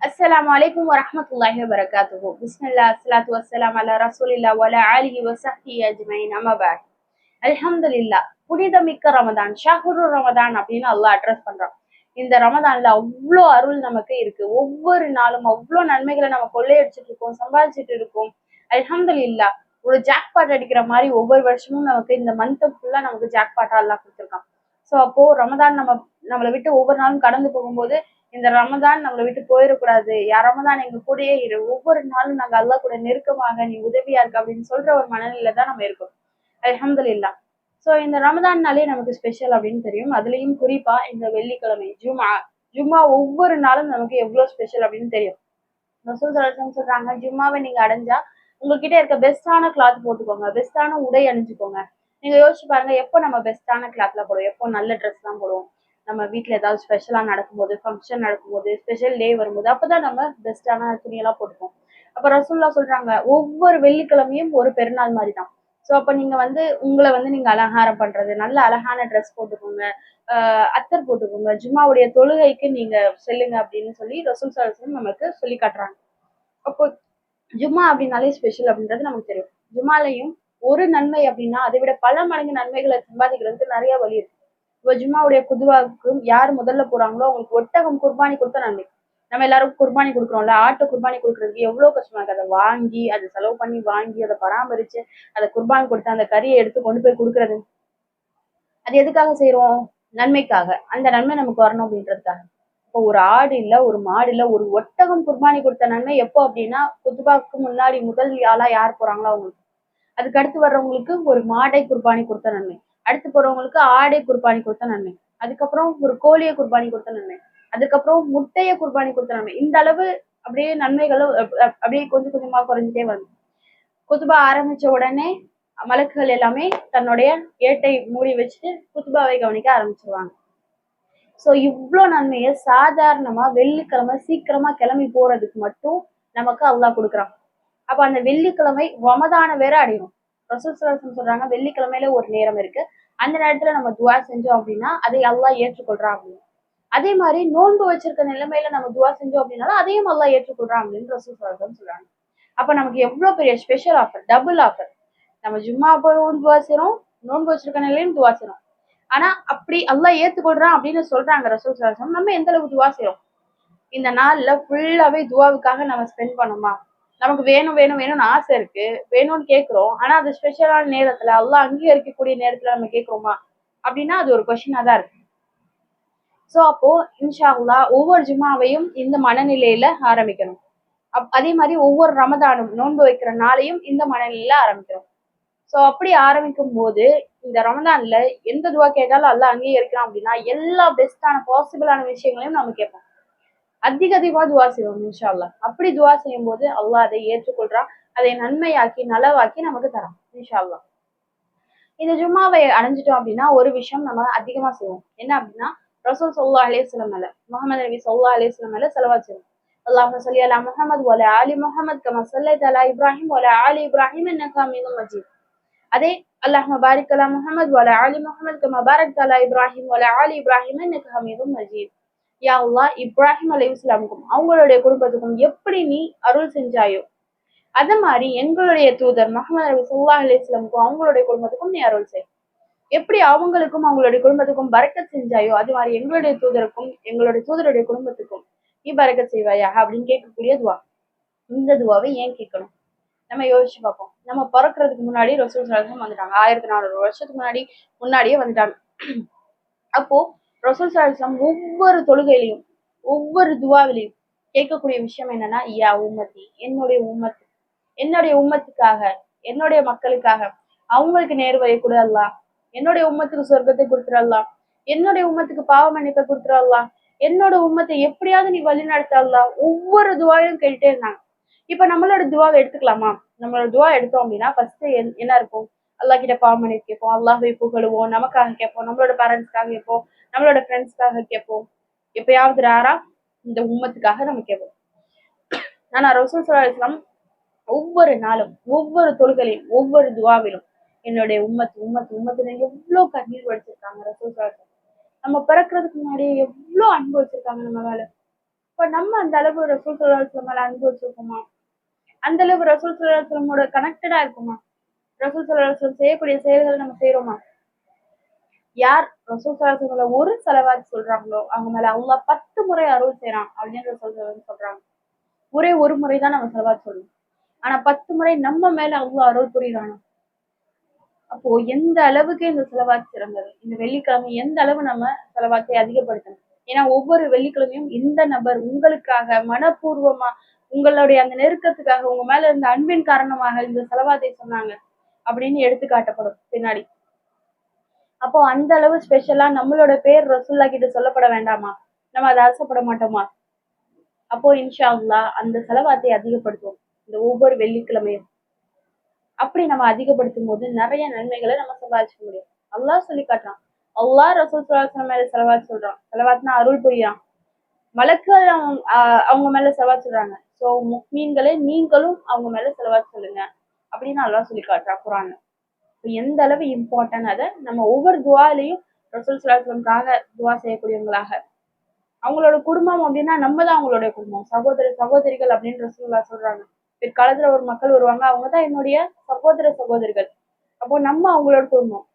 அஸ்லாம் அலைக்கும் வரஹ்மத்துல்லாஹி வபரகாத்துஹு பிஸ்மில்லா அஸ்லாத்து வசலாம் அல்ல ரசூலில்லா வல ஆலிஹி வசஹி அஜ்மைன் அம்மா அல்ஹம்துலில்லா அல்ஹம்துலில்லாஹ் புனிதமிக்க ரமதான் ஷஹ்ரு ரமதான் அப்படின்னு அல்லாஹ் அட்ரஸ் பண்றான். இந்த ரமதான்ல அவ்வளோ அருள் நமக்கு இருக்கு. ஒவ்வொரு நாளும் அவ்வளோ நன்மைகளை நம்ம கொள்ளையடிச்சிட்டு இருக்கோம் சம்பாதிச்சிட்டு இருக்கோம். அல்ஹம்துலில்லாஹ் ஒரு ஜாக்பாட் அடிக்கிற மாதிரி ஒவ்வொரு வருஷமும் நமக்கு இந்த மந்த் ஃபுல்லா நமக்கு ஜாக்பாட்டா எல்லாம் கொடுத்துருக்கான். ஸோ அப்போ ரமதான் நம்ம நம்மளை விட்டு ஒவ்வொரு நாளும் கடந்து போகும்போது இந்த ரமதான் நம்மளை விட்டு போயிடக்கூடாது. யா ரமதான் எங்க கூடயே இரு. ஒவ்வொரு நாளும் நாங்க அல்லா கூட நெருக்கமாக நீ உதவியா இருக்க அப்படின்னு சொல்ற ஒரு மனநிலை தான் நம்ம இருக்கோம். அல்ஹம்துலில்லாஹ் ஸோ இந்த ரமதான்னாலே நமக்கு ஸ்பெஷல் அப்படின்னு தெரியும். அதுலயும் குறிப்பா இந்த வெள்ளிக்கிழமை ஜும்மா. ஜும்மா ஒவ்வொரு நாளும் நமக்கு எவ்வளவு ஸ்பெஷல் அப்படின்னு தெரியும். ரசூல் சலாசம் சொல்றாங்க ஜும்மாவை நீங்க அடைஞ்சா உங்ககிட்ட இருக்க பெஸ்டான கிளாத் போட்டுக்கோங்க. பெஸ்டான உடை அணிஞ்சுக்கோங்க. நீங்க யோசிச்சு பாருங்க எப்போ நம்ம பெஸ்டான கிளாத்ல போடுவோம்? எப்போ நல்ல ட்ரெஸ் தான் போடுவோம்? நம்ம வீட்டில் ஏதாவது ஸ்பெஷலாக நடக்கும்போது ஃபங்க்ஷன் நடக்கும்போது ஸ்பெஷல் டே வரும்போது அப்பதான் நம்ம பெஸ்ட்டான துணியெல்லாம் போட்டுப்போம். அப்போ ரசூல்லா சொல்றாங்க ஒவ்வொரு வெள்ளிக்கிழமையும் ஒரு பெருநாள் மாதிரி தான் ஸோ அப்போ நீங்க வந்து உங்களை வந்து நீங்க அலங்காரம் பண்றது நல்ல அழகான ட்ரெஸ் போட்டுக்கோங்க அத்தர் போட்டுக்கோங்க ஜும்மாவுடைய தொழுகைக்கு நீங்க செல்லுங்க அப்படின்னு சொல்லி ரசூல் சலாசம் நமக்கு சொல்லி காட்டுறாங்க. அப்போ ஜும்மா அப்படின்னாலே ஸ்பெஷல் அப்படின்றது நமக்கு தெரியும். ஜும்மாலையும் ஒரு நன்மை அப்படின்னா அதை விட பல மடங்கு நன்மைகளை சம்பாதிக்கிறதுக்கு நிறைய வழி இருக்கு. ஜும்மாவுடைய குதுவாவுக்கு யார் முதல்ல போறாங்களோ அவங்களுக்கு ஒட்டகம் குர்பானி கொடுத்த நன்மை நம்ம எல்லாரும் குர்பானி கொடுக்குறோம்ல ஆட்டை குர்பானி கொடுக்கறதுக்கு எவ்வளவு கஷ்டமா இருக்கு. அதை வாங்கி அதை செலவு பண்ணி வாங்கி அதை பராமரிச்சு அதை குர்பானி கொடுத்து அந்த கறியை எடுத்து கொண்டு போய் கொடுக்கறது. அது எதுக்காக செய்யறோம் நன்மைக்காக. அந்த நன்மை நமக்கு வரணும் அப்படின்றதுக்காக. இப்போ ஒரு ஆடு இல்ல ஒரு மாடு இல்ல ஒரு ஒட்டகம் குர்பானி கொடுத்த நன்மை எப்போ அப்படின்னா குத்துபாக்கு முன்னாடி முதல் ஆளா யார் போறாங்களோ அவங்களுக்கு. அதுக்கு அடுத்து வர்றவங்களுக்கு ஒரு மாடை குர்பானி கொடுத்த நன்மை. அடுத்து போறவங்களுக்கு ஆடை குர்பானி கொடுத்த நன்மை. அதுக்கப்புறம் ஒரு கோழியை குர்பானி கொடுத்த நன்மை. அதுக்கப்புறம் முட்டையை குர்பானி கொடுத்த நன்மை. இந்த அளவு அப்படியே நன்மைகளும் அப்- அப்படியே கொஞ்சம் கொஞ்சமா குறைஞ்சிட்டே வருது குத்துபா ஆரம்பிச்ச உடனே மலக்குகள் எல்லாமே தன்னுடைய ஏட்டை மூடி வச்சுட்டு குத்துபாவை கவனிக்க ஆரம்பிச்சிருவாங்க. ஸோ இவ்வளோ நன்மையை சாதாரணமா வெள்ளிக்கிழமை சீக்கிரமா கிளம்பி போறதுக்கு மட்டும் நமக்கு அவ்வளோ கொடுக்குறான். அப்போ அந்த வெள்ளிக்கிழமை ரமதான வேற அடையும் ரசூல் சொல்றாங்க. வெள்ளிக்கிழமையில ஒரு நேரம் இருக்கு. அந்த நேரத்துல நம்ம துவா செஞ்சோம் அப்படின்னா அதை எல்லாம் ஏற்றுக்கொள்றான் அப்படின்னு அதே மாதிரி நோன்பு வச்சிருக்க நிலைமையில நம்ம துவா செஞ்சோம் அப்படின்னாலும் அதையும் எல்லாம் ஏற்றுக்கொள்றான் அப்படின்னு ரசூல் சொல்றாங்க. அப்ப நமக்கு எவ்வளவு பெரிய ஸ்பெஷல் ஆஃபர் டபுள் ஆஃபர் நம்ம ஜும்மா போறோம் துவா செய்யறோம் நோன்பு வச்சிருக்க நிலையிலும் துவா செய்யறோம் ஆனா அப்படி எல்லாம் ஏத்துக்கொள்றான் அப்படின்னு சொல்றாங்க ரசூல் சலாசம் நம்ம எந்த அளவுக்கு துவா செய்யறோம் இந்த நாள்ல ஃபுல்லாவே துவாவுக்காக நம்ம ஸ்பெண்ட் பண்ணோமா? நமக்கு வேணும் வேணும் வேணும்னு ஆசை இருக்கு. வேணும்னு கேட்குறோம் ஆனா அது ஸ்பெஷலான நேரத்துல அல்லாஹ் அங்கீகரிக்கக்கூடிய நேரத்துல நம்ம கேக்குறோமா? அப்படின்னா அது ஒரு கொஷினா தான் இருக்கு. சோ அப்போ இன்ஷா ஒவ்வொரு ஜுமாவையும் இந்த மனநிலையில ஆரம்பிக்கணும். அப் அதே மாதிரி ஒவ்வொரு ரமதானும் நோன்பு வைக்கிற நாளையும் இந்த மனநிலையில ஆரம்பிக்கிறோம் சோ அப்படி ஆரம்பிக்கும் போது இந்த ரமதான்ல எந்த துவா கேட்டாலும் அல்லாஹ் அங்கீகரிக்கிறான் அப்படின்னா எல்லா பெஸ்டான பாசிபிளான விஷயங்களையும் நம்ம கேட்போம். அதிக அதிகமா துவா செய்வோம் இன்ஷால்லா அப்படி துவா செய்யும் போது அல்லாஹ் அதை ஏற்றுக்கொள்றான். அதை நன்மையாக்கி நலவாக்கி நமக்கு தரான் இன்ஷால்லா இந்த ஜும்மாவை அடைஞ்சிட்டோம் அப்படின்னா ஒரு விஷயம் நம்ம அதிகமா செய்வோம். என்ன அப்படின்னா ரசூல் சொல்லா அலேஸ்லம் மேல முகமது நபி சொல்லா அலேஸ்லம் மேல செலவா செய்வோம். அல்லாஹ் சொல்லி அலா முகமது ஒல அலி முகமது கமா சல்லை தலா இப்ராஹிம் ஒல ஆலி இப்ராஹிம் என்ன காமீனும் மஜீத். அதே அல்லாஹ் பாரிக் அலா முகமது ஒல அலி முகமது கமா பாரக் தலா இப்ராஹிம் ஒல ஆலி இப்ராஹிம் என்ன காமீனும் மஜீத். யா அல்லாஹ் இப்ராஹிம் அலி இஸ்லாமுக்கும் அவங்களுடைய குடும்பத்துக்கும் எப்படி நீ அருள் செஞ்சாயோ அத மாதிரி எங்களுடைய தூதர் முகமது அலி சுல்லா அலி இஸ்லாமுக்கும் அவங்களுடைய குடும்பத்துக்கும் நீ அருள் செய். எப்படி அவங்களுக்கும் அவங்களுடைய குடும்பத்துக்கும் பறக்க செஞ்சாயோ அது மாதிரி எங்களுடைய தூதருக்கும் எங்களுடைய தூதருடைய குடும்பத்துக்கும் நீ பறக்க செய்வாயா அப்படின்னு கேட்கக்கூடிய துவா. இந்த துவாவை ஏன் கேட்கணும்? நம்ம யோசிச்சு பார்ப்போம். நம்ம பிறக்கிறதுக்கு முன்னாடி ரசூல் சலாசம் வந்துட்டாங்க. ஆயிரத்தி நானூறு வருஷத்துக்கு முன்னாடி முன்னாடியே வந்துட்டாங்க. அப்போ ரசூல் ஒவ்வொரு தொழுகையிலையும் ஒவ்வொரு துவாவிலையும் கேட்கக்கூடிய விஷயம் என்னன்னா யா உம்மத்தி என்னுடைய உம்மத்து என்னுடைய உம்மத்துக்காக என்னுடைய மக்களுக்காக அவங்களுக்கு நேர்வழியை கொடு அல்லாஹ் என்னுடைய உம்மத்துக்கு சொர்க்கத்தை கொடுத்துடலாம் என்னுடைய உம்மத்துக்கு பாவ மன்னிப்பை கொடுத்துடலாம் என்னோட உம்மத்தை எப்படியாவது நீ வழி நடத்தலாம் ஒவ்வொரு துவாயும் கேட்டுட்டே இருந்தாங்க. இப்ப நம்மளோட துவாவை எடுத்துக்கலாமா? நம்மளோட துவா எடுத்தோம் அப்படின்னா ஃபர்ஸ்ட் என்ன இருக்கும்? அல்லாஹ் கிட்ட பாவ மன்னிப்பு கேட்போம் அல்லாஹை புகழுவோம் நமக்காக கேட்போம் நம்மளோட பேரண்ட்ஸ்க்காக கேட்போம் நம்மளோட ஃப்ரெண்ட்ஸ்க்காக கேட்போம் எப்பயாவது ரேரா இந்த உம்மத்துக்காக நம்ம கேட்போம் ஆனா ரசூல் ஸல்லல்லாஹு அலைஹி ஒவ்வொரு நாளும் ஒவ்வொரு தொழுகளையும் ஒவ்வொரு துவாவிலும் என்னுடைய உம்மத்து உம்மத்து உம்மத்துல எவ்வளவு கண்ணீர் வடிச்சிருக்காங்க ரசூல் ஸல்லல்லாஹு நம்ம பிறக்கிறதுக்கு முன்னாடியே எவ்வளவு அன்பு வச்சிருக்காங்க நம்ம மேல. இப்ப நம்ம அந்த அளவு ரசூல் சலாஹம் மேல அன்பு வச்சிருக்கோமா? அந்த அளவு ரசூல் சலாஹமோட கனெக்டடா இருக்குமா? ரசூல் சலாஹம் செய்யக்கூடிய செயல்களை நம்ம செய்யறோமா யார் ரசூல் ஒரு செலவாத்து சொல்றாங்களோ அவங்க மேல அவங்க பத்து முறை அருள் செய்யறான் அப்படின்னு சொல்றது சொல்றாங்க. ஒரே ஒரு முறை தான் நம்ம செலவாத்து சொல்லணும் ஆனா பத்து முறை நம்ம மேல அவங்க அருள் புரியுறானா? அப்போ எந்த அளவுக்கு இந்த செலவாத்து சிறந்தது? இந்த வெள்ளிக்கிழமை எந்த அளவு நம்ம செலவாத்தை அதிகப்படுத்தணும்? ஏன்னா ஒவ்வொரு வெள்ளிக்கிழமையும் இந்த நபர் உங்களுக்காக மனப்பூர்வமா உங்களுடைய அந்த நெருக்கத்துக்காக உங்க மேல இருந்த அன்பின் காரணமாக இந்த செலவாத்தை சொன்னாங்க அப்படின்னு எடுத்து காட்டப்படும் பின்னாடி அப்போ அந்த அளவு ஸ்பெஷலா நம்மளோட பேர் ரசுல்லா கிட்ட சொல்லப்பட வேண்டாமா? நம்ம அதை ஆசைப்பட மாட்டோமா? அப்போ இன்ஷா அல்லா அந்த செலவாத்தை அதிகப்படுத்துவோம். இந்த ஒவ்வொரு வெள்ளிக்கிழமையும். அப்படி நம்ம அதிகப்படுத்தும் போது நிறைய நன்மைகளை நம்ம சம்பாதிச்சுக்க முடியும். அல்லாஹ் சொல்லி காட்டுறான். அல்லாஹ் ரசூல் சுல்லாசனம் மேல செலவாத் சொல்றான். செலவாத்னா அருள் புரியான் மலக்கு அவங்க மேல செலவாத் சொல்றாங்க. ஸோ மீன்களே நீங்களும் அவங்க மேல செலவாத் சொல்லுங்க. அப்படின்னு அல்லாஹ் சொல்லி காட்டுறான் குரான் எந்த அளவு இம்பார்ட்டன் அதை நம்ம ஒவ்வொரு துவாலையும் ரசூல் சுல்லாஸ்லம்காக துவா செய்யக்கூடியவங்களாக. அவங்களோட குடும்பம் அப்படின்னா நம்ம தான் அவங்களுடைய குடும்பம். சகோதர சகோதரிகள் அப்படின்னு ரசூல்லா சொல்றாங்க. பிற்காலத்துல ஒரு மக்கள் வருவாங்க அவங்கதான் என்னுடைய சகோதர சகோதரிகள். அப்போ நம்ம அவங்களோட குடும்பம்.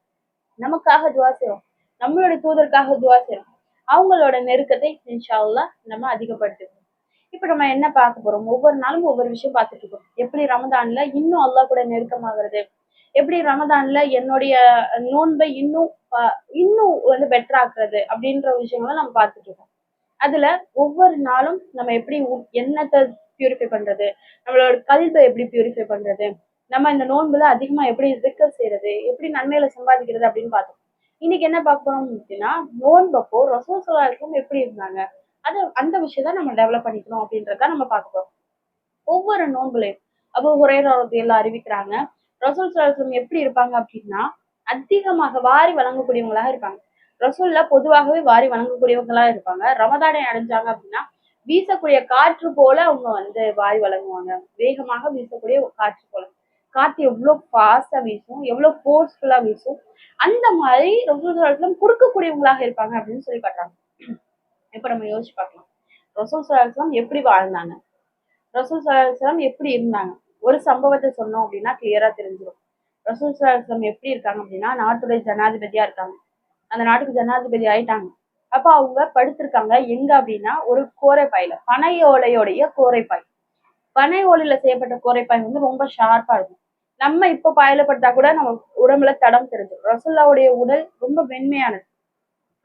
நமக்காக துவா செய்யறோம் நம்மளுடைய தூதருக்காக துவா செய்யறோம் அவங்களோட நெருக்கத்தை இன்ஷால்லா நம்ம அதிகப்படுத்துவோம் இப்ப நம்ம என்ன பார்க்க போறோம்? ஒவ்வொரு நாளும் ஒவ்வொரு விஷயம் பார்த்துட்டு இருக்கோம். எப்படி ரமதான்ல இன்னும் அல்லா கூட நெருக்கமாகிறது? எப்படி ரமதான்ல என்னுடைய நோன்பை இன்னும் இன்னும் வந்து பெட்டர் ஆக்குறது அப்படின்ற விஷயங்களை நம்ம பார்த்துட்டு இருக்கோம். அதுல ஒவ்வொரு நாளும் நம்ம எப்படி எண்ணத்தை பியூரிஃபை பண்றது? நம்மளோட கல்வை எப்படி பியூரிஃபை பண்றது? நம்ம இந்த நோன்புல அதிகமா எப்படி ரிக்கர் செய்யறது எப்படி நன்மையில சம்பாதிக்கிறது அப்படின்னு பார்த்தோம். இன்னைக்கு என்ன பார்க்க போறோம் அப்படின்னா நோன்பப்போ ரசூல் எப்படி இருந்தாங்க? அது அந்த விஷயத்த நம்ம டெவலப் பண்ணிக்கணும் அப்படின்றத நம்ம பார்க்க போறோம். ஒவ்வொரு நோன்புலையும் அப்போ ஒரே எல்லாம் அறிவிக்கிறாங்க ரசூல் சொல்லாருக்கும் எப்படி இருப்பாங்க அப்படின்னா அதிகமாக வாரி வழங்கக்கூடியவங்களாக இருப்பாங்க. ரசூல்ல பொதுவாகவே வாரி வழங்கக்கூடியவங்களா இருப்பாங்க. ரமதானை அடைஞ்சாங்க அப்படின்னா வீசக்கூடிய காற்று போல அவங்க வந்து வாரி வழங்குவாங்க. வேகமாக வீசக்கூடிய காற்று போல. காற்று எவ்வளவு ஃபாஸ்டா வீசும் எவ்வளவு ஃபோர்ஸ்ஃபுல்லா வீசும் அந்த மாதிரி ரசூல் சலாஹம் கொடுக்கக்கூடியவங்களாக இருப்பாங்க அப்படின்னு சொல்லி காட்டுறாங்க. இப்ப நம்ம யோசிச்சு பார்க்கலாம். ரசூல் சலாஹம் எப்படி வாழ்ந்தாங்க? ரசூல் சலாஹம் எப்படி இருந்தாங்க? ஒரு சம்பவத்தை சொன்னோம் அப்படின்னா கிளியரா தெரிஞ்சிடும் ரசூல் சலாஹம் எப்படி இருக்காங்க அப்படின்னா நாட்டுடைய ஜனாதிபதியா இருக்காங்க. அந்த நாட்டுக்கு ஜனாதிபதி ஆயிட்டாங்க. அப்ப அவங்க படுத்திருக்காங்க எங்க அப்படின்னா ஒரு கோரைப்பாயில பனை ஓலையோடைய கோரைப்பாய். பனை ஓலையில செய்யப்பட்ட கோரைப்பாய் வந்து ரொம்ப ஷார்ப்பா இருக்கும். நம்ம இப்ப பாயில படுத்தா கூட நம்ம உடம்புல தடம் தெரிஞ்சிடும் ரசுல்லாவுடைய உடல் ரொம்ப வெண்மையானது.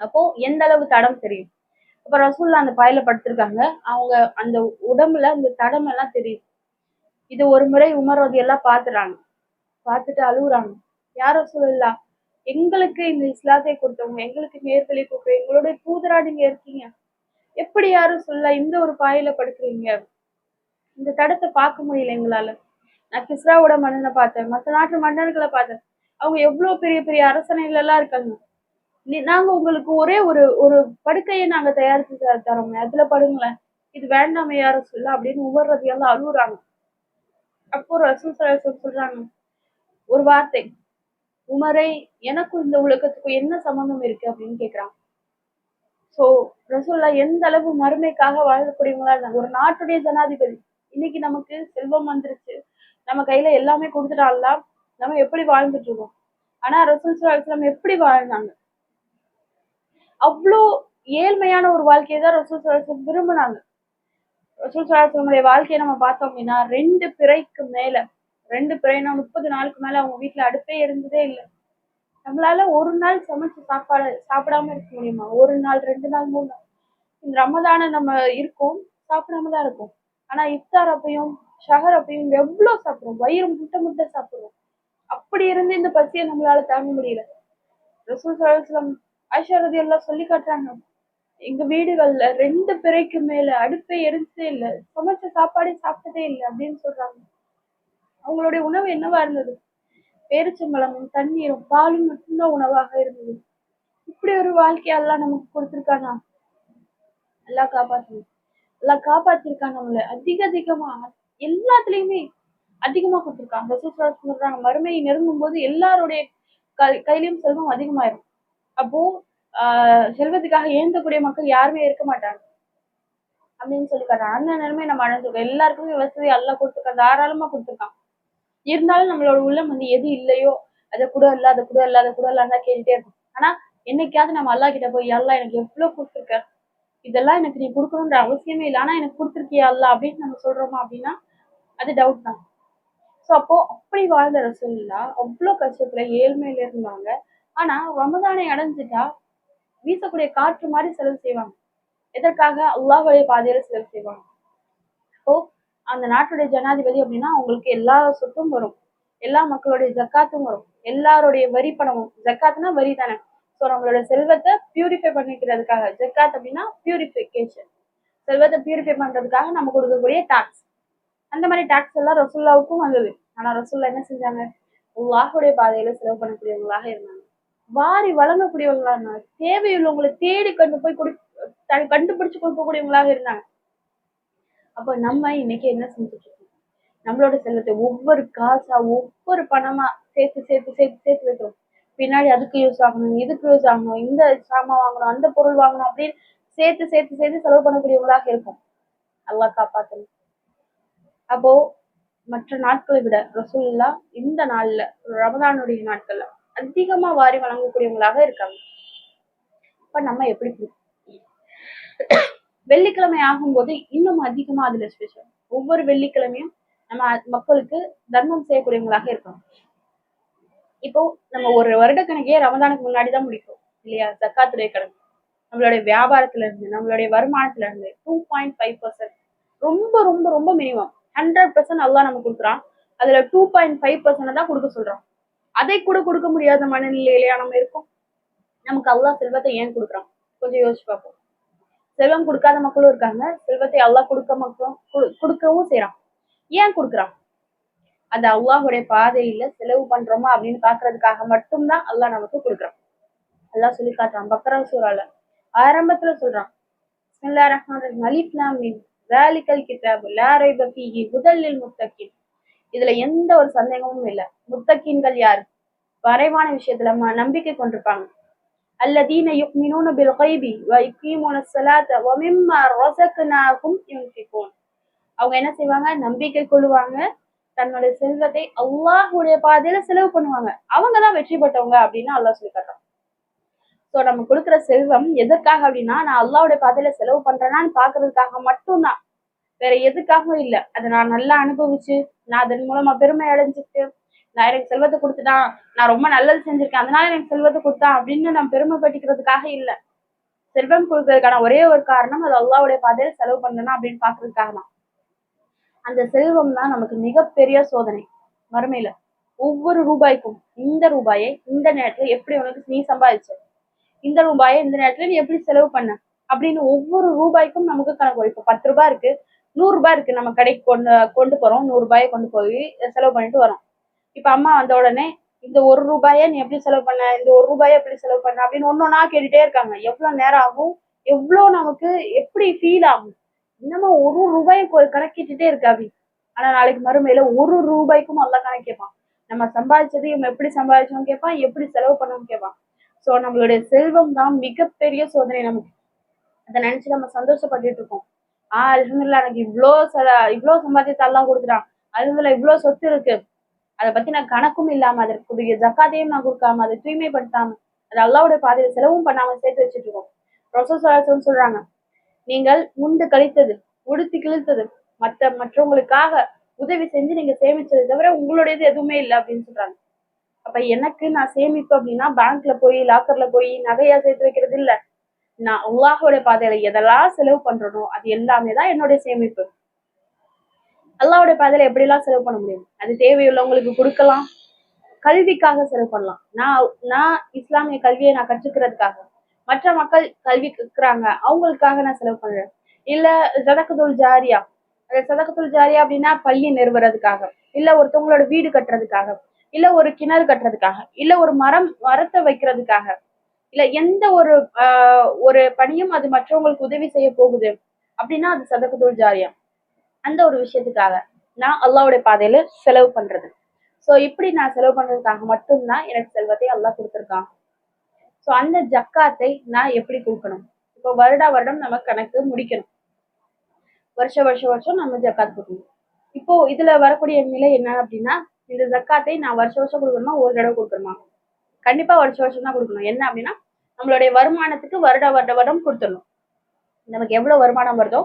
அப்போ எந்த அளவு தடம் தெரியும்? அப்ப ரசுல்லா அந்த பாயில படுத்திருக்காங்க. அவங்க அந்த உடம்புல அந்த தடம் எல்லாம் தெரியும். இது ஒரு முறை உமர் எல்லாம் பாத்துறாங்க பார்த்துட்டு அழுகுறாங்க யாரோ சொல்லலாம் எங்களுக்கு இந்த இஸ்லாத்தை கொடுத்தவங்க எங்களுக்கு நேர்களை கொடுக்க எங்களுடைய தூதரா நீங்க இருக்கீங்க. எப்படி யாரும் சொல்ல இந்த ஒரு பாயில படுக்கிறீங்க? இந்த தடத்தை பார்க்க முடியல எங்களால. நான் கிஸ்ராவோட மன்னனை பார்த்தேன். மற்ற நாட்டு மன்னர்களை பார்த்தேன். அவங்க எவ்வளவு பெரிய பெரிய அரசனைகள் எல்லாம் இருக்காங்க நாங்க உங்களுக்கு ஒரே ஒரு ஒரு படுக்கையை நாங்க தயாரிச்சு தரோங்க அதுல படுங்களேன். இது வேண்டாமே யாரும் சொல்ல அப்படின்னு ஒவ்வொரு அழுகுறாங்க அப்போ ரசூல் சொல்றாங்க ஒரு வார்த்தை உமரை எனக்கும் இந்த உலகத்துக்கும் என்ன சம்பந்தம் இருக்கு அப்படின்னு கேக்குறாங்க சோ ரசோல்லா எந்த அளவு மறுமைக்காக வாழக்கூடியவங்களா இருந்தாங்க? ஒரு நாட்டுடைய ஜனாதிபதி இன்னைக்கு நமக்கு செல்வம் வந்துருச்சு நம்ம கையில எல்லாமே கொடுத்துட்டாலாம் நம்ம எப்படி வாழ்ந்துட்டு இருக்கோம்? ஆனா ரசூல் சுல்லாஸ்லாம் எப்படி வாழ்ந்தாங்க? அவ்வளோ ஏழ்மையான ஒரு வாழ்க்கையை தான் ரசூல் சுல்லாஸ்லாம் விரும்பினாங்க. ரசூல் சுல்லாஸ்லமுடைய வாழ்க்கையை நம்ம பார்த்தோம் அப்படின்னா ரெண்டு பிறைக்கு மேல ரெண்டு பிறைனா முப்பது நாளுக்கு மேல அவங்க வீட்டுல அடுப்பே இருந்ததே இல்லை. நம்மளால ஒரு நாள் சமைச்சு சாப்பாடு சாப்பிடாம இருக்க முடியுமா? ஒரு நாள் ரெண்டு நாள் மூணு நாள். இந்த ரமதான நம்ம இருக்கோம் சாப்பிடாம தான் இருக்கும். ஆனா இஃப்தார் அப்பையும் ஷஹர் அப்பையும் எவ்வளவு சாப்பிடுறோம்? வயிறு முட்டை முட்டை சாப்பிடுறோம். அப்படி இருந்து இந்த பசியை நம்மளால தாங்க முடியல. ரசூல் சலாஹம் ஐஷாரதி எல்லாம் சொல்லி காட்டுறாங்க. எங்க வீடுகள்ல ரெண்டு பிறைக்கு மேல அடுப்பே எரிஞ்சதே இல்லை. சமைச்ச சாப்பாடே சாப்பிட்டதே இல்லை அப்படின்னு சொல்றாங்க. அவங்களுடைய உணவு என்னவா இருந்தது? பேரிச்சம்பழமும் தண்ணீரும் பாலும் மட்டும்தான் உணவாக இருந்தது. இப்படி ஒரு வாழ்க்கையெல்லாம் நமக்கு கொடுத்துருக்கானா? எல்லாம் காப்பாத்தணும் எல்லாம் காப்பாத்திருக்கான் நம்மள அதிக அதிகமா எல்லாத்துலயுமே அதிகமா கொடுத்துருக்காங்க. சொல்றாங்க மறுமையை நெருங்கும் போது எல்லாருடைய கையிலயும் செல்வம் அதிகமாயிரும். அப்போ செல்வத்துக்காக ஏந்தக்கூடிய மக்கள் யாருமே இருக்க மாட்டாங்க. அப்படின்னு சொல்லி அந்த நிலைமை நம்ம அடைஞ்சிருக்கோம். எல்லாருக்குமே வசதி எல்லாம் கொடுத்துருக்கான் தாராளமா கொடுத்துருக்கான். இருந்தாலும் நம்மளோட உள்ளம் வந்து எது இல்லையோ அதை கூட இல்ல அதை கூட இல்ல அதை கூட இல்லான்னு கேட்டுட்டே இருக்கும். ஆனா என்னைக்காவது நம்ம அல்லா கிட்ட போய் அல்லா எனக்கு எவ்வளவு கொடுத்துருக்க? இதெல்லாம் எனக்கு நீ கொடுக்கணுன்ற அவசியமே இல்லை. ஆனா எனக்கு கொடுத்துருக்கியா அல்ல அப்படின்னு நம்ம சொல்றோமா அப்படின்னா அது டவுட் தான். ஸோ அப்போ அப்படி வாழ்ந்த ரசூல்லா அவ்வளோ கஷ்டத்துல ஏழ்மையில இருந்தாங்க. ஆனா ரமதானை அடைஞ்சிட்டா வீசக்கூடிய காற்று மாதிரி செலவு செய்வாங்க. எதற்காக? அல்லாஹுடைய பாதையில செலவு செய்வாங்க. அப்போ அந்த நாட்டுடைய ஜனாதிபதி அப்படின்னா அவங்களுக்கு எல்லா சொத்தும் வரும். எல்லா மக்களுடைய ஜக்காத்தும் வரும். எல்லாருடைய வரி பணமும் ஜக்காத்துனா வரி தானே. ஸோ நம்மளோட செல்வத்தை பியூரிஃபை பண்ணிக்கிறதுக்காக ஜக்காத் அப்படின்னா பியூரிஃபிகேஷன் செல்வத்தை பியூரிஃபை பண்றதுக்காக நம்ம கொடுக்கக்கூடிய டாக்ஸ் அந்த மாதிரி டாக்ஸ் எல்லாம் ரசுல்லாவுக்கும் வந்தது. ஆனா ரசுல்லா என்ன செஞ்சாங்க? அல்லாஹுடைய பாதையில செலவு பண்ணக்கூடியவங்களாக இருந்தாங்க. வாரி வழங்கக்கூடியவங்களா இருந்தாங்க. தேவையுள்ளவங்களை தேடி கொண்டு போய் கொடு த- கண்டுபிடிச்சு கொடுக்கக்கூடியவங்களாக இருந்தாங்க. அப்ப நம்ம இன்னைக்கு என்ன செஞ்சுட்டு இருக்கோம்? நம்மளோட செல்வத்தை ஒவ்வொரு காசா ஒவ்வொரு பணமா சேர்த்து சேர்த்து சேர்த்து சேர்த்து வைக்கிறோம். பின்னாடி அதுக்கு யூஸ் ஆகணும் இதுக்கு யூஸ் ஆகணும் இந்த சாமான் வாங்கணும் அந்த பொருள் வாங்கணும் அப்படின்னு சேர்த்து சேர்த்து சேர்த்து செலவு பண்ணக்கூடியவங்களாக இருக்கும் அல்லா காப்பாற்றணும் அப்போ மற்ற நாட்களை விட ரசூல்லா இந்த நாள்ல ரமதானுடைய நாட்கள்ல அதிகமா வாரி வழங்கக்கூடியவங்களாக இருக்காங்க. இப்ப நம்ம எப்படி வெள்ளிக்கிழமை ஆகும்போது இன்னும் அதிகமா அதுல ஸ்பெஷல் ஒவ்வொரு வெள்ளிக்கிழமையும் நம்ம மக்களுக்கு தர்மம் செய்யக்கூடியவங்களாக இருக்கணும். இப்போ நம்ம ஒரு வருடக்கணக்கே ரமதானுக்கு முன்னாடி தான் முடிக்கும் இல்லையா? ஜக்காத்துடைய கணக்கு நம்மளுடைய வியாபாரத்துல இருந்து நம்மளுடைய வருமானத்துல இருந்து டூ பாயிண்ட் ஃபைவ் பர்சன்ட் ரொம்ப ரொம்ப ரொம்ப மினிமம் ஹண்ட்ரட் பர்சன்ட் அதுதான் நம்ம கொடுக்குறான். அதுல டூ பாயிண்ட் ஃபைவ் பர்சன்ட் தான் கொடுக்க சொல்றான். அதை கூட கொடுக்க முடியாத மனநிலையிலையா நம்ம இருக்கோம். நமக்கு அவ்வளோ செல்வத்தை ஏன் கொடுக்குறான்? கொஞ்சம் யோசிச்சு பார்ப்போம். செல்வம் கொடுக்காத மக்களும் இருக்காங்க. செல்வத்தை அல்லா கொடுக்க மக்களும் கொடுக்கவும் செய்யறான் ஏன் கொடுக்குறான்? அது அல்லாஹுடைய பாதையில செலவு பண்றோமா அப்படின்னு பாக்குறதுக்காக மட்டும்தான் அல்லாஹ் நமக்கு கொடுக்குறான். அல்லாஹ் சொல்லி காட்டுறான். பக்ரா சூறால ஆரம்பத்துல சொல்றான். அலிஃப்லாமின் வேலிக்கல் கிதாபு. லாரை பஃபீஹி முதலில் முத்தகின். இதுல எந்த ஒரு சந்தேகமும் இல்ல. முத்தக்கீன்கள் யார்? மறைவான விஷயத்துல ம- நம்பிக்கை கொண்டிருப்பாங்க. அல்லதீன யுக்மினூன பில் கைபி வ யுகீமூன ஸலாத்த வ மிம்மா ரஸக்னாஹும் யுன்ஃபிகூன். அவங்க என்ன செய்வாங்க? நம்பிக்கை கொள்ளுவாங்க. தன்னுடைய செல்வத்தை அல்லாஹுடைய பாதையில செலவு பண்ணுவாங்க. அவங்க தான் வெற்றி பெற்றவங்க அப்படின்னு அல்லாஹ் சொல்லி காட்டுறான். ஸோ நம்ம கொடுக்குற செல்வம் எதற்காக அப்படின்னா நான் அல்லாவுடைய பாதையில செலவு பண்றேனான்னு பாக்குறதுக்காக மட்டும்தான். வேற எதுக்காகவும் இல்லை. அதை நான் நல்லா அனுபவிச்சு நான் அதன் மூலமா பெருமை அடைஞ்சிட்டு நான் எனக்கு செல்வத்தை கொடுத்துட்டான் நான் ரொம்ப நல்லது செஞ்சிருக்கேன். அதனால எனக்கு செல்வத்தை கொடுத்தான் அப்படின்னு நான் பெருமைப்பட்டிக்கிறதுக்காக இல்லை. செல்வம் கொடுக்கறதுக்கான ஒரே ஒரு காரணம் அது அல்லாவுடைய பாதையில செலவு பண்ணணும் அப்படின்னு பாக்குறதுக்காக தான். அந்த செல்வம் தான் நமக்கு மிகப்பெரிய சோதனை. மறுமையில ஒவ்வொரு ரூபாய்க்கும் இந்த ரூபாயை இந்த நேரத்துல எப்படி உனக்கு நீ சம்பாதிச்ச? இந்த ரூபாயை இந்த நேரத்துல நீ எப்படி செலவு பண்ண? அப்படின்னு ஒவ்வொரு ரூபாய்க்கும் நமக்கு கணக்கு இப்போ பத்து ரூபாய் இருக்கு. நூறு ரூபாய் இருக்கு. நம்ம கடைக்கு கொண்டு கொண்டு போறோம். நூறு ரூபாயை கொண்டு போய் செலவு பண்ணிட்டு வரோம். இப்ப அம்மா வந்த உடனே இந்த ஒரு ரூபாயை நீ எப்படி செலவு பண்ண? இந்த ஒரு ரூபாயை எப்படி செலவு பண்ண? அப்படின்னு ஒன்னொன்னா கேட்டுட்டே இருக்காங்க. எவ்வளவு நேரம் ஆகும்? எவ்வளவு நமக்கு எப்படி ஃபீல் ஆகும்? இன்னமும் ஒரு ரூபாயை கணக்கிட்டுட்டே இருக்கு அப்படி ஆனா நாளைக்கு மறுமையில ஒரு ரூபாய்க்கும் அல்ல கணக்கு கேட்பான். நம்ம சம்பாதிச்சது இவன் எப்படி சம்பாதிச்சோம் கேட்பான். எப்படி செலவு பண்ணவும் கேட்பான். சோ நம்மளுடைய செல்வம் தான் மிகப்பெரிய சோதனை நமக்கு. அதை நினைச்சு நம்ம சந்தோஷப்பட்டுட்டு இருக்கோம். ஆஹ் அலமதுல்லா எனக்கு இவ்வளோ சில இவ்ளோ சம்பாதிச்சு அல்லாஹ் கொடுத்துட்டான். அல்ஹம்துலில்லாஹ் இவ்ளோ சொத்து இருக்கு. அதை பத்தி நான் கணக்கும் இல்லாம அதற்குரிய ஜக்காத்தையும் நான் கொடுக்காம அதை தூய்மைப்படுத்தாம அது அல்லாவுடைய பாதையில செலவும் பண்ணாம சேர்த்து வச்சுட்டு இருக்கோம் ப்ரொஃபசர் சொல்றாங்க நீங்கள் முண்டு கழித்தது உடுத்தி கிழித்தது மற்ற மற்றவங்களுக்காக உதவி செஞ்சு நீங்க சேமிச்சதை தவிர உங்களுடையது எதுவுமே இல்லை அப்படின்னு சொல்றாங்க. அப்ப எனக்கு நான் சேமிப்பு அப்படின்னா பேங்க்ல போய் லாக்கர்ல போய் நகையா சேர்த்து வைக்கிறது இல்ல. நான் அல்லாஹோட பாதையில எதெல்லாம் செலவு பண்றனோ அது எல்லாமே தான் என்னுடைய சேமிப்பு. அல்லாவோட பாதையில எப்படிலாம் செலவு பண்ண முடியும்? அது தேவையுள்ளவங்களுக்கு கொடுக்கலாம். கல்விக்காக செலவு பண்ணலாம். நான் நான் இஸ்லாமிய கல்வியை நான் கற்றுக்கிறதுக்காக. மற்ற மக்கள் கல்வி கற்கிறாங்க அவங்களுக்காக நான் செலவு பண்றேன். இல்ல சதக்கத்துல் ஜாரியா. அந்த சதக்கத்துல் ஜாரியா அப்படின்னா பள்ளி நிறுவுறதுக்காக. இல்ல ஒருத்தவங்களோட வீடு கட்டுறதுக்காக. இல்ல ஒரு கிணறு கட்டுறதுக்காக. இல்ல ஒரு மரம் மரத்தை வைக்கிறதுக்காக. இல்ல எந்த ஒரு ஒரு பணியும் அது மற்றவங்களுக்கு உதவி செய்ய போகுது அப்படின்னா அது சதக்கத்துல் ஜாரியம். அந்த ஒரு விஷயத்துக்காக நான் அல்லாவுடைய பாதையில செலவு பண்றது. ஸோ இப்படி நான் செலவு பண்றதுக்காக மட்டும்தான் எனக்கு செல்வத்தை அல்லாஹ் கொடுத்துருக்கான். ஸோ அந்த ஜக்காத்தை நான் எப்படி கொடுக்கணும்? இப்போ வருடா வருடம் நம்ம கணக்கு முடிக்கணும். வருஷ வருஷ வருஷம் நம்ம ஜக்காத் கொடுக்கணும். இப்போ இதுல வரக்கூடிய நிலை என்ன அப்படின்னா இந்த ஜக்காத்தை நான் வருஷ வருஷம் கொடுக்கணுமா? ஒரு தடவை கொடுக்கணுமா? கண்டிப்பா வருஷம் வருஷம் தான் கொடுக்கணும். என்ன அப்படின்னா நம்மளுடைய வருமானத்துக்கு வருட வருட வருடம் கொடுத்துடணும். நமக்கு எவ்வளவு வருமானம் வருதோ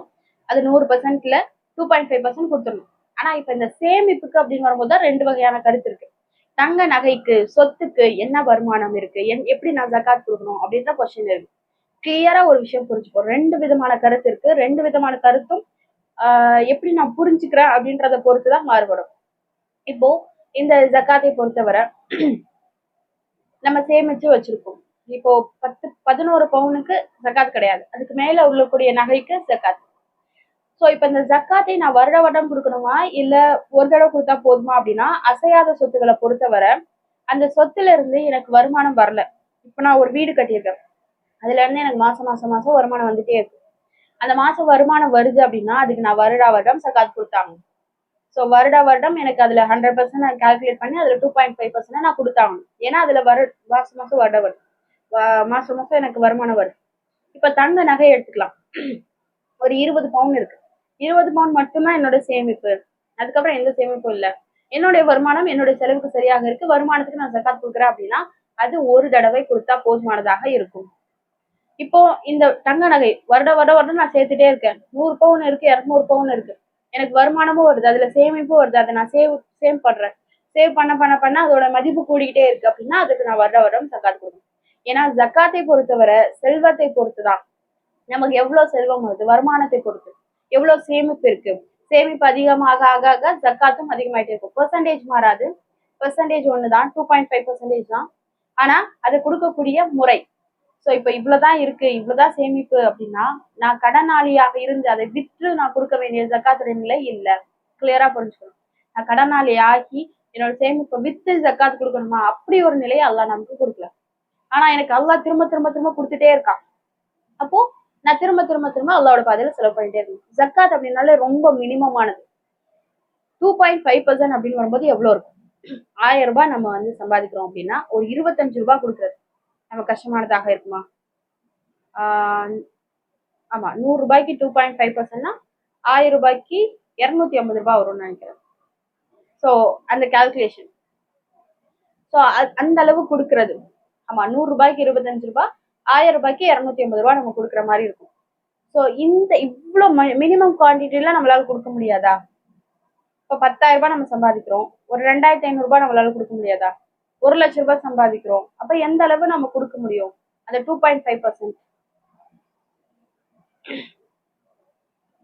அது நூறு பர்சன்ட்ல டூ பாயிண்ட் ஃபைவ் பர்சன்ட் கொடுத்துடணும். ஆனா இப்ப இந்த சேமிப்புக்கு அப்படின்னு வரும்போது தான் ரெண்டு வகையான கருத்து இருக்கு. தங்க நகைக்கு சொத்துக்கு என்ன வருமானம் இருக்கு? என் எப்படி நான் ஜக்காத் கொடுக்கணும்? அப்படின்ற கொஸ்டின் இருக்கு. கிளியரா ஒரு விஷயம் புரிஞ்சுப்போம். ரெண்டு விதமான கருத்து இருக்கு. ரெண்டு விதமான கருத்தும் எப்படி நான் புரிஞ்சுக்கிறேன் அப்படின்றத பொறுத்து தான் மாறுபடும். இப்போ இந்த ஜக்காத்தை பொறுத்தவரை நம்ம சேமிச்சு வச்சிருக்கோம். இப்போ பத்து பதினோரு பவுனுக்கு ஜக்காத் கிடையாது. அதுக்கு மேல உள்ளக்கூடிய நகைக்கு ஜக்காத். ஸோ இப்போ இந்த ஜக்காத்தை நான் வருட வருடம் கொடுக்கணுமா? இல்லை ஒரு தடவை கொடுத்தா போதுமா அப்படின்னா அசையாத சொத்துக்களை பொறுத்தவரை அந்த சொத்துல இருந்து எனக்கு வருமானம் வரல. இப்போ நான் ஒரு வீடு கட்டியிருக்கேன். அதுல இருந்து எனக்கு மாசம் மாசம் மாசம் வருமானம் வந்துட்டே இருக்கு. அந்த மாசம் வருமானம் வருது அப்படின்னா அதுக்கு நான் வருடா வருடம் ஜக்காத் கொடுத்தாங்க. ஸோ வருட வருடம் எனக்கு அதில் ஹண்ட்ரட் பர்சன்ட் நான் கால்குலேட் பண்ணி அதில் டூ பாயிண்ட் ஃபைவ் பர்சன்ட் நான் கொடுத்தாகணும். ஏன்னா அதில் வரு மாதம் மாதம் வருட வருது மாதம் மாதம் எனக்கு வருமானம் வருது இப்போ தங்க நகை எடுத்துக்கலாம். ஒரு இருபது பவுன் இருக்கு. இருபது பவுன் மட்டும்தான் என்னோட சேமிப்பு. அதுக்கப்புறம் எந்த சேமிப்பும் இல்லை. என்னுடைய வருமானம் என்னுடைய செலவுக்கு சரியாக இருக்கு. வருமானத்துக்கு நான் சக்காத் கொடுக்குறேன் அப்படின்னா அது ஒரு தடவை கொடுத்தா போதுமானதாக இருக்கும். இப்போ இந்த தங்க நகை வருட வருட வருடம் நான் சேர்த்துட்டே இருக்கேன். நூறு பவுன் இருக்கு இரநூறு பவுன் இருக்கு. எனக்கு வருமானமும் வருது அதுல சேமிப்பும் வருது அதை நான் சேவ் சேவ் பண்றேன். சேவ் பண்ண பண்ண பண்ண அதோட மதிப்பு கூடிக்கிட்டே இருக்கு அப்படின்னா அதுக்கு நான் வருட வருடம் ஜக்காத் கொடுக்கணும். ஏன்னா ஜக்காத்தை பொறுத்தவரை செல்வத்தை பொறுத்துதான். நமக்கு எவ்வளவு செல்வம் வருது? வருமானத்தை பொறுத்து. எவ்வளவு சேமிப்பு இருக்கு? சேமிப்பு அதிகமாக ஆக ஆக ஜக்காத்தும் அதிகமாயிட்டே இருக்கும். பெர்சன்டேஜ் மாறாது. பெர்சன்டேஜ் தான் டூ பாயிண்ட் ஃபைவ் பெர்சன்டேஜ் தான். ஆனா அது கொடுக்கக்கூடிய முறை. ஸோ இப்போ இவ்வளோதான் இருக்கு இவ்வளோதான் சேமிப்பு அப்படின்னா நான் கடனாளியாக இருந்து அதை விற்று நான் கொடுக்க வேண்டிய ஜக்காத்துடைய நிலை இல்லை. கிளியரா புரிஞ்சுக்கணும். நான் கடனாளி ஆகி என்னோட சேமிப்பை வித்து ஜக்காத் கொடுக்கணுமா? அப்படி ஒரு நிலையை அல்லா நமக்கு கொடுக்கல. ஆனா எனக்கு அல்லா திரும்ப திரும்ப திரும்ப கொடுத்துட்டே இருக்கான். அப்போ நான் திரும்ப திரும்ப திரும்ப அல்லாவோட பாதையில செலவு பண்ணிட்டே இருக்கேன் ஜக்காத் அப்படின்னாலே ரொம்ப மினிமமானது டூ பாயிண்ட் ஃபைவ் பர்சன்ட் அப்படின்னு வரும்போது எவ்வளோ இருக்கும்? ஆயிரம் ரூபாய் நம்ம வந்து சம்பாதிக்கிறோம் அப்படின்னா ஒரு இருபத்தஞ்சு ரூபாய் கொடுக்குறது. நம்ம கஷ்டமானதாக இருக்குமா? ஆமாம் நூறுரூபாய்க்கு நூறு ரூபாய்க்கு டூ பாயிண்ட் ஃபைவ் பர்சன்ட்னா ஆயிரம் ரூபாய்க்கு இரநூத்தி ஐம்பது ரூபாய் வரும்னு நினைக்கிறேன். ஸோ அந்த கால்குலேஷன் ஸோ அந்த அளவு கொடுக்கறது. ஆமாம் நூறு ரூபாய்க்கு இருபத்தஞ்சு ரூபாய் ஆயிரம் ரூபாய்க்கு இரநூத்தி ஐம்பது ரூபாய் நம்ம கொடுக்குற மாதிரி இருக்கும். ஸோ இந்த இவ்வளோ மினிமம் குவான்டிட்டிலாம் நம்மளால கொடுக்க முடியாதா? இப்போ பத்தாயிரம் ரூபாய் நம்ம சம்பாதிக்கிறோம். ஒரு ரெண்டாயிரத்தி ஐநூறுரூபா நம்மளால கொடுக்க முடியாதா? ஒரு லட்ச ரூபாய் சம்பாதிக்கிறோம். அப்ப எந்த அளவு நம்ம கொடுக்க முடியும்? அந்த டூ பாயிண்ட் ஃபைவ் பர்சன்ட்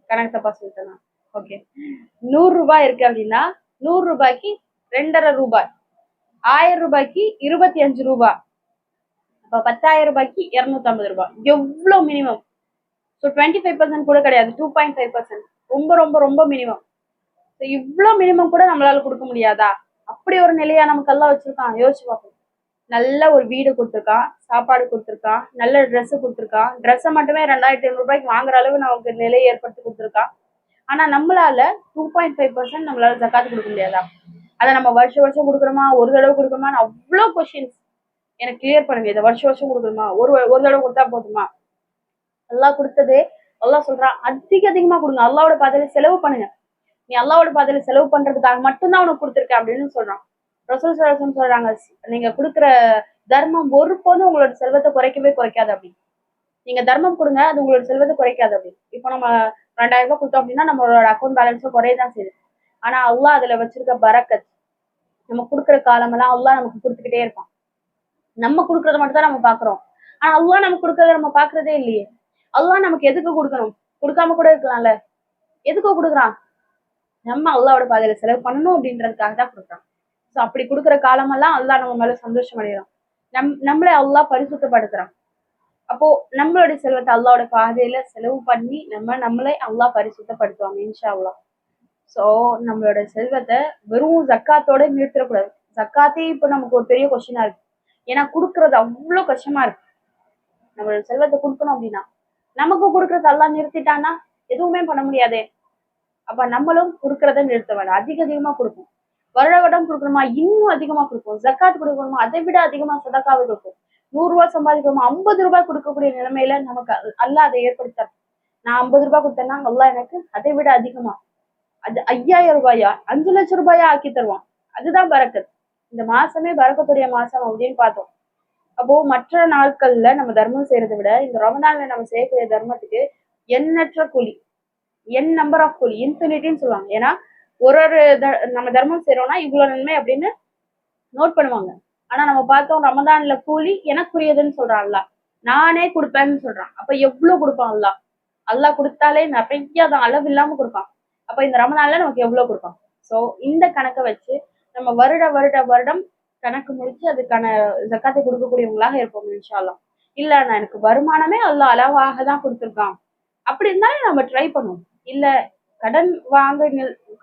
கணக்கு தப்பா சொல்லிட்டேனா ஓகே நூறு ரூபாய் இருக்கு அப்படின்னா நூறு ரூபாய்க்கு ரெண்டரை ரூபாய். ஆயிரம் ரூபாய்க்கு இருபத்தி அஞ்சு ரூபாய். அப்ப பத்தாயிரம் ரூபாய்க்கு இருநூத்தி ஐம்பது ரூபாய். எவ்வளவு minimum so twenty five percent கூட கிடையாது. டூ பாயிண்ட் ஃபைவ் பர்சன்ட் ரொம்ப ரொம்ப ரொம்ப மினிமம் ஸோ இவ்வளோ மினிமம் கூட நம்மளால கொடுக்க முடியாதா? அப்படி ஒரு நிலையா நமக்கு எல்லாம் வச்சிருக்கான். யோசிச்சு பார்ப்போம். நல்ல ஒரு வீடு கொடுத்துருக்கான் சாப்பாடு கொடுத்துருக்கான் நல்ல Dress கொடுத்துருக்கான். ட்ரெஸ்ஸை மட்டுமே ரெண்டாயிரத்தி ஐநூறு ரூபாய்க்கு வாங்குற அளவு நமக்கு நிலையை ஏற்படுத்தி கொடுத்துருக்கான். ஆனா நம்மளால டூ பாயிண்ட் ஃபைவ் பர்சன்ட் நம்மளால ஜக்காத்து கொடுக்க முடியாதா? அதை நம்ம வருஷம் வருஷம் கொடுக்குறோமா? ஒரு தடவை கொடுக்குறோமான்னு அவ்வளோ கொஷின்ஸ் எனக்கு கிளியர் பண்ணுங்க இதை வருஷம் வருஷம் கொடுக்கணுமா? ஒரு ஒரு தடவை கொடுத்தா போதுமா? எல்லாம் கொடுத்ததே எல்லாம் சொல்றான் அதிக அதிகமா கொடுங்க. அல்லாவோட பாதையில செலவு பண்ணுங்க. நீ அல்லாவோட பாதையில செலவு பண்றதுக்காக மட்டும்தான் உனக்கு கொடுத்துருக்கேன் அப்படின்னு சொல்றான். ரசூல் சரசன் சொல்றாங்க நீங்க கொடுக்குற தர்மம் ஒருபோதும் உங்களோட செல்வத்தை குறைக்கவே குறைக்காது அப்படின்னு. நீங்க தர்மம் கொடுங்க அது உங்களோட செல்வத்தை குறைக்காது அப்படின்னு. இப்போ நம்ம ரெண்டாயிரம் ரூபாய் கொடுத்தோம் அப்படின்னா நம்மளோட அக்கௌண்ட் பேலன்ஸும் குறையதான் செய்யுது. ஆனா அல்லாஹ் அதுல வச்சிருக்க பரக்கத் நம்ம கொடுக்குற காலமெல்லாம் அல்லாஹ் நமக்கு கொடுத்துக்கிட்டே இருப்பான் நம்ம கொடுக்கறத மட்டும் தான் நம்ம பாக்குறோம் ஆனா அல்லாஹ் நமக்கு கொடுக்கறத நம்ம பாக்குறதே இல்லையே. அல்லாஹ் நமக்கு எதுக்கு கொடுக்கணும்? கொடுக்காம கூட இருக்கலாம்ல. எதுக்கு கொடுக்குறான்? நம்ம அல்லாவோட பாதையில செலவு பண்ணணும் அப்படின்றதுக்காக தான் கொடுக்குறான் ஸோ அப்படி கொடுக்குற காலமெல்லாம் அல்லாஹ் நம்ம மேல சந்தோஷம் அடைகிறோம் நம் நம்மளே அல்லா பரிசுத்தப்படுத்துறான். அப்போ நம்மளுடைய செல்வத்தை அல்லாவோட பாதையில செலவு பண்ணி நம்ம நம்மளே அல்லா பரிசுத்தப்படுத்துவாங்க இன்ஷா அல்லா ஸோ நம்மளோட செல்வத்தை வெறும் ஜக்காத்தோட நிறுத்திடக்கூடாது ஜக்காத்தே இப்போ நமக்கு ஒரு பெரிய கொஸ்டினா இருக்கு. ஏன்னா கொடுக்கறது அவ்வளோ கஷ்டமா இருக்கு. நம்மளோட செல்வத்தை கொடுக்கணும் அப்படின்னா நமக்கு கொடுக்கறது எல்லாம் நிறுத்திட்டான்னா எதுவுமே பண்ண முடியாதே. அப்ப நம்மளும் கொடுக்கறத நிறுத்த வேண்டாம். அதிக அதிகமா கொடுப்போம். வருட வருடம் கொடுக்கணுமா? இன்னும் அதிகமா கொடுப்போம். ஜக்காத் கொடுக்கணுமா? அதை விட அதிகமா சதக்காவை கொடுப்போம். நூறு ரூபாய் சம்பாதிக்கணுமா ஐம்பது ரூபாய் கொடுக்கக்கூடிய நிலைமையில நமக்கு அல்- அதை ஏற்படுத்தார் நான் ஐம்பது ரூபாய் கொடுத்தேன்னா அல்லா எனக்கு அதை விட அதிகமா அது ஐயாயிரம் ரூபாயா? அஞ்சு லட்சம் ரூபாயா ஆக்கி தருவான். அதுதான் பறக்கத். இந்த மாசமே பரக்கத்துடைய மாசம் அப்படின்னு பார்த்தோம். அப்போ மற்ற நாட்கள்ல நம்ம தர்மம் செய்யறதை விட இந்த ரமதான்ல நம்ம செய்யக்கூடிய தர்மத்துக்கு எண்ணற்ற கூலி என் நம்பர் ஆஃப் கூலி இன்ஃபினிட்டின்னு சொல்லுவாங்க. ஏன்னா ஒரு ஒரு த- நம்ம தர்மம் செய்கிறோம்னா இவ்வளோ நன்மை அப்படின்னு நோட் பண்ணுவாங்க. ஆனா நம்ம பார்த்தோம் ரமதான்ல கூலி எனக்குரியதுன்னு சொல்றான் அல்லாஹ். நானே கொடுப்பேன்னு சொல்றான். அப்ப எவ்வளவு கொடுப்பான் அல்லாஹ்? அல்லா கொடுத்தாலே நிறைய அது அளவு இல்லாம கொடுப்பான். அப்ப இந்த ரமதான்ல நமக்கு எவ்வளவு கொடுப்பான்? ஸோ இந்த கணக்கை வச்சு நம்ம வருட வருட வருடம் கணக்கு முடிச்சு அதுக்கான ஜக்காத்தை கொடுக்கக்கூடியவங்களாக இருப்போம் இன்ஷா இல்லை இல்ல நான் எனக்கு வருமானமே அல்லா அளவாக தான் கொடுத்துருக்கான். அப்படி இருந்தாலும் நம்ம ட்ரை பண்ணுவோம். இல்ல கடன் வாங்க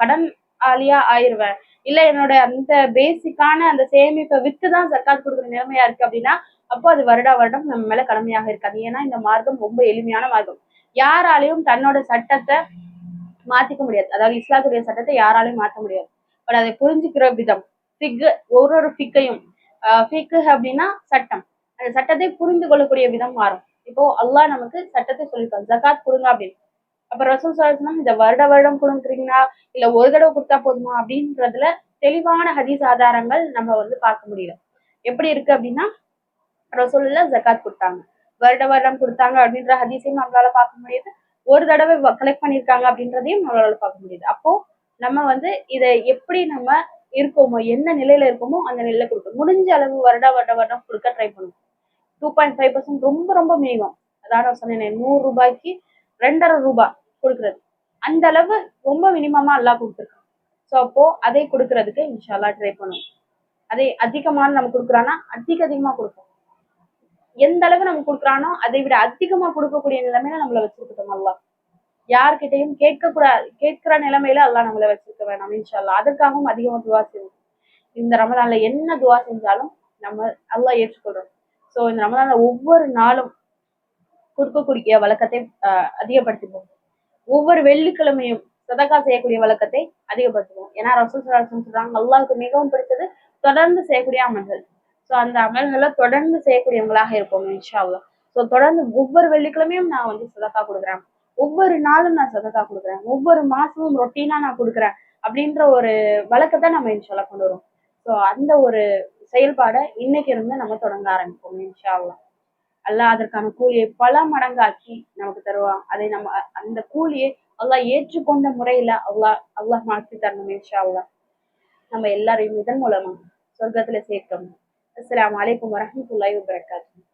கடன் ஆளியா ஆயிருவேன். இல்ல என்னோட அந்த பேசிக்கான அந்த சேமிப்பை விற்று தான் சர்க்கார் கொடுக்குற நிலைமையா இருக்கு அப்படின்னா அப்போ அது வருடா வருடம் நம்ம மேல கடமையாக இருக்காது. ஏன்னா இந்த மார்க்கம் ரொம்ப எளிமையான மார்க்கம். யாராலையும் தன்னோட சட்டத்தை மாத்திக்க முடியாது. அதாவது இஸ்லாத்துடைய சட்டத்தை யாராலையும் மாற்ற முடியாது. பட் அதை புரிஞ்சுக்கிற விதம் ஃபிக்கு ஒரு ஒரு ஃபிக்கையும் ஃபிக்கு அப்படின்னா சட்டம். அந்த சட்டத்தை புரிந்து கொள்ளக்கூடிய விதம் மாறும். இப்போ அல்லாஹ் நமக்கு சட்டத்தை சொல்லியிருக்காங்க ஜக்காத் கொடுங்க அப்படின்னு. அப்ப ரசூல் சொல்லணும் இந்த வருட வருடம் கொடுக்குறீங்களா? இல்ல ஒரு தடவை கொடுத்தா போதுமா? அப்படின்றதுல தெளிவான ஹதீஸ் ஆதாரங்கள் நம்ம வந்து பார்க்க முடியல. எப்படி இருக்கு அப்படின்னா ரசூல்ல ஜகாத் கொடுத்தாங்க. வருட வருடம் கொடுத்தாங்க அப்படின்ற ஹதீஸையும் நம்மளால பார்க்க முடியுது. ஒரு தடவை கலெக்ட் பண்ணியிருக்காங்க அப்படின்றதையும் நம்மளால பார்க்க முடியுது. அப்போ நம்ம வந்து இதை எப்படி நம்ம இருக்கோமோ என்ன நிலையில இருக்கோமோ அந்த நிலையில கொடுக்கணும். முடிஞ்ச அளவு வருட வருட வருடம் கொடுக்க ட்ரை பண்ணுவோம் டூ பாயிண்ட் ஃபைவ் பர்சன்ட் ரொம்ப ரொம்ப மினிமம் அதான் நான் சொன்னேன் நூறு ரூபாய்க்கு ரெண்டரை ரூபாய் கொடுக்கறது. அந்த அளவு ரொம்ப மினிமமா எல்லாம் கொடுத்துருக்கான் ஸோ அப்போ அதை கொடுக்கறதுக்கு இன்ஷால்லா ட்ரை பண்ணுவோம். அதை அதிகமான நம்ம கொடுக்குறான்னா அதிக அதிகமா கொடுப்போம். எந்த அளவு நம்ம கொடுக்குறானோ அதை விட அதிகமா கொடுக்கக்கூடிய நிலைமையில நம்மள வச்சிருக்கோம் அல்லா யார்கிட்டயும் கேட்கக்கூடாது கேட்கிற நிலைமையில அல்லாஹ் நம்மள வச்சிருக்க வேணாம் இன்ஷால்லா அதுக்காகவும் அதிகமா துவா செய்வோம். இந்த ரமதான்ல என்ன துவா செஞ்சாலும் நம்ம அல்லாஹ் ஏற்றுக்கொள்றோம். ஸோ இந்த ரமதான்ல ஒவ்வொரு நாளும் கொடுக்கக்கூடிய வழக்கத்தை அதிகப்படுத்திப்போம். ஒவ்வொரு வெள்ளிக்கிழமையும் சதக்கா செய்யக்கூடிய வழக்கத்தை அதிகப்படுத்துவோம். ஏன்னா ரசூல் ஸல்லல்லாஹு சொல்றாங்க அல்லாவுக்கு மிகவும் பிடித்தது தொடர்ந்து செய்யக்கூடிய அமல்கள். ஸோ அந்த அமல்களை தொடர்ந்து செய்யக்கூடியவங்களாக இருப்போம் இன்ஷா ஸோ தொடர்ந்து ஒவ்வொரு வெள்ளிக்கிழமையும் நான் வந்து சதக்கா கொடுக்குறேன். ஒவ்வொரு நாளும் நான் சதக்கா கொடுக்குறேன். ஒவ்வொரு மாசமும் ரொட்டீனா நான் கொடுக்குறேன் அப்படின்ற ஒரு வழக்கத்தை நம்ம இன்ஷால்லா கொண்டு வரும். ஸோ அந்த ஒரு செயல்பாடை இன்னைக்கு இருந்து நம்ம தொடங்க ஆரம்பிப்போம் இன்ஷா அல்லாஹ் அதற்கான கூலியை பல மடங்காக்கி நமக்கு தருவான் அதை நம்ம அந்த கூலியை அல்லாஹ் ஏற்றுக்கொண்ட முறையில அல்லாஹ் அல்லாஹ் மாற்றி தரணும் இன்ஷா அல்லாஹ் நம்ம எல்லாரையும் இதன் மூலமா சொர்க்கத்துல சேர்க்கணும். அஸ்லாம் வலைக்கம் வரஹ்மத்துல்லாஹி வபரகாத்துஹு.